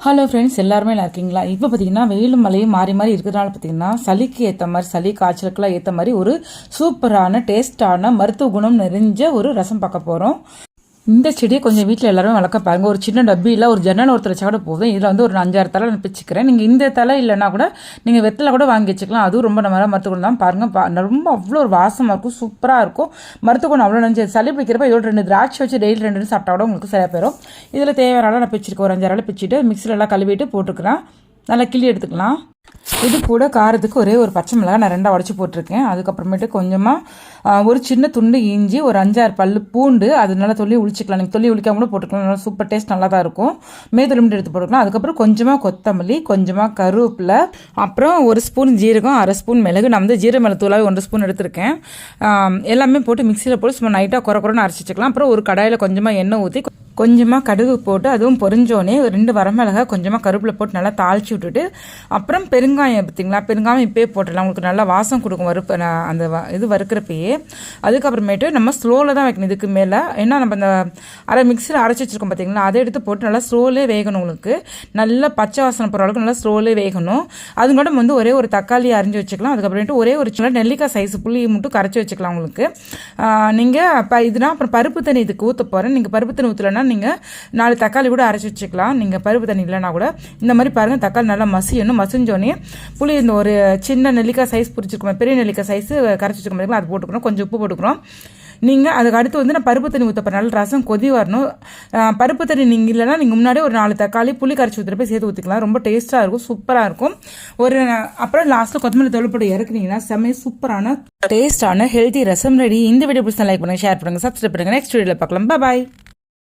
Hello friends எல்லாருமே நல்லா இருக்கீங்களா? இப்போ பார்த்தீங்கன்னா வெயிலும் மழையும் மாறி மாறி இருக்கிறதுனால பார்த்தீங்கன்னா சளிக்கு ஏற்ற மாதிரி சளி காய்ச்சலுக்குலாம் ஏற்ற மாதிரி ஒரு சூப்பரான டேஸ்டான மருத்துவ குணம் நிறைஞ்ச ஒரு ரசம் பார்க்க போகிறோம் இந்த செடியை கொஞ்சம் வீட்டில் எல்லாருமே வளர்க்க பாருங்க. ஒரு சின்ன டப்பியில் ஒரு ஜன்னல் ஒருத்தர் வச்சா கூட போதும். இதில் வந்து ஒரு அஞ்சாறு தலை நான் பிச்சுக்கிறேன். நீங்கள் இந்த தலை இல்லைன்னா கூட நீங்கள் வெத்தலை கூட வாங்கி வச்சுக்கலாம். அதுவும் ரொம்ப நம்ம மருத்துவம் தான். பாருங்கள் பா ரொம்ப அவ்வளோ ஒரு வாசமாக இருக்கும். சூப்பராக இருக்கும். மருத்துவம் அவ்வளோ நினச்சி சளி பிடிக்கிறப்ப இதோட ரெண்டு திராட்சை வச்சு டெய்லி ரெண்டு சாப்பிட்டா கூட உங்களுக்கு சரியாக போயிடும் இதில் தேவையான நான் பிச்சிருக்கேன். ஒரு அஞ்சாறு அளவு பிச்சுட்டு மிக்சியில் எல்லாம் கழுவிட்டு போட்டுக்கிறேன் நல்லா கிள்ளி எடுத்துக்கலாம். இது கூட காரத்துக்கு ஒரே ஒரு பச்சை மிளகாய் நான் ரெண்டாக உடச்சி போட்டிருக்கேன். அதுக்கப்புறமேட்டு கொஞ்சமாக ஒரு சின்ன துண்டு இஞ்சி ஒரு அஞ்சாறு பல் பூண்டு அது நல்லா தொல்லி உளிச்சிக்கலாம். நீங்கள் தொல்லி உளிக்காம கூட போட்டுக்கலாம். நல்லா சூப்பர் டேஸ்ட் நல்லா தான் இருக்கும். மேதுளை மட்டும் எடுத்து போட்டுக்கலாம். அதுக்கப்புறம் கொஞ்சமாக கொத்தமல்லி கொஞ்சமாக கருவேப்பிலை அப்புறம் ஒரு ஸ்பூன் ஜீரகம் அரை ஸ்பூன் மிளகு. நான் வந்து ஜீரக மிளகு தூளாக ஒன்றரை ஸ்பூன் எடுத்திருக்கேன். எல்லாமே போட்டு மிக்சியில் போட்டு சும்மா நைட்டாக குறை குறைன்னு அரைச்சி வச்சுக்கலாம். அப்புறம் ஒரு கடாயில் கொஞ்சமாக எண்ணெய் ஊற்றி கொஞ்சமாக கடுகு போட்டு அதுவும் பொரிஞ்சோடனே ஒரு ரெண்டு வரமிளகா கொஞ்சமாக கருப்பில் போட்டு நல்லா தாளிச்சு விட்டுட்டு அப்புறம் பெருங்காயம் பார்த்தீங்களா பெருங்காயம் இப்போயே போட்டுடலாம். உங்களுக்கு நல்லா வாசம் கொடுக்கும் வறுப்ப அந்த வ- இது வறுக்கிறப்பயே. அதுக்கப்புறமேட்டு நம்ம ஸ்லோவில் தான் வைக்கணும் இதுக்கு மேலே. ஏன்னா நம்ம அந்த அரை மிக்சியில் அரைச்சி வச்சிருக்கோம் பார்த்தீங்களா அதை எடுத்து போட்டு நல்லா ஸ்லோலே வேகணும் உங்களுக்கு. நல்லா பச்சை வாசனை போகிற அளவுக்கு நல்லா ஸ்லோலே வேகணும். அது கூட வந்து ஒரே ஒரு தக்காளி அரிஞ்சு வச்சுக்கலாம். அதுக்கப்புறமேட்டு ஒரே ஒரு சின்ன நெல்லிக்காய் சைஸ் புளி மட்டும் கரைச்சி வச்சுக்கலாம் உங்களுக்கு. நீங்கள் இப்போ இதுனா அப்புறம் பருப்பு தண்ணி இதுக்கு ஊற்ற போகிறேன் நீங்கள் பருப்பு தண்ணி ஊற்றலைன்னா நீங்கள் நாலு தக்காளி கூட அரைச்சி வச்சுக்கலாம். நீங்கள் பருப்பு தண்ணி இல்லைனா கூட. இந்த மாதிரி பாருங்கள் தக்காளி நல்லா மசியணும். மசிஞ்சோடனே புளி இந்த ஒரு சின்ன நெல்லிக்காய் சைஸ் பிடிச்சிருக்கோம் பெரிய நெல்லிக்காய் சைஸ் கரைச்சி வச்சுருக்கோம் மாதிரி அது போட்டுக்கணும். கொஞ்சம் உப்பு போட்டுக்கிறோம் நீங்கள் அதுக்கு அடுத்து வந்து நான் பருப்பு தண்ணி ஊற்றப்ப நல்ல நல்லா ரசம் கொதி வரணும். பருப்பு தண்ணி நீங்கள் இல்லைன்னா நீங்கள் முன்னாடியே ஒரு நாலு தக்காளி புளி கரைச்சி ஊற்றுறப்ப சேர்த்து ஊற்றிக்கலாம் ரொம்ப டேஸ்ட்டாக இருக்கும் சூப்பராக இருக்கும். ஒரு அப்புறம் லாஸ்ட்டில் கொத்தமல்லி தொழில்பட்டு இறக்குனீங்கன்னா செம்மையை சூப்பரான டேஸ்டான ஹெல்த்தி ரசம் ரெடி இந்த வீடியோ பிடிச்சா லைக் பண்ணுங்கள் ஷேர் பண்ணுங்கள் சப்ஸ்கிரைப் பண்ணுங்கள் நெக்ஸ்ட் வீடியோவில் பார்க்கலாம். பாய்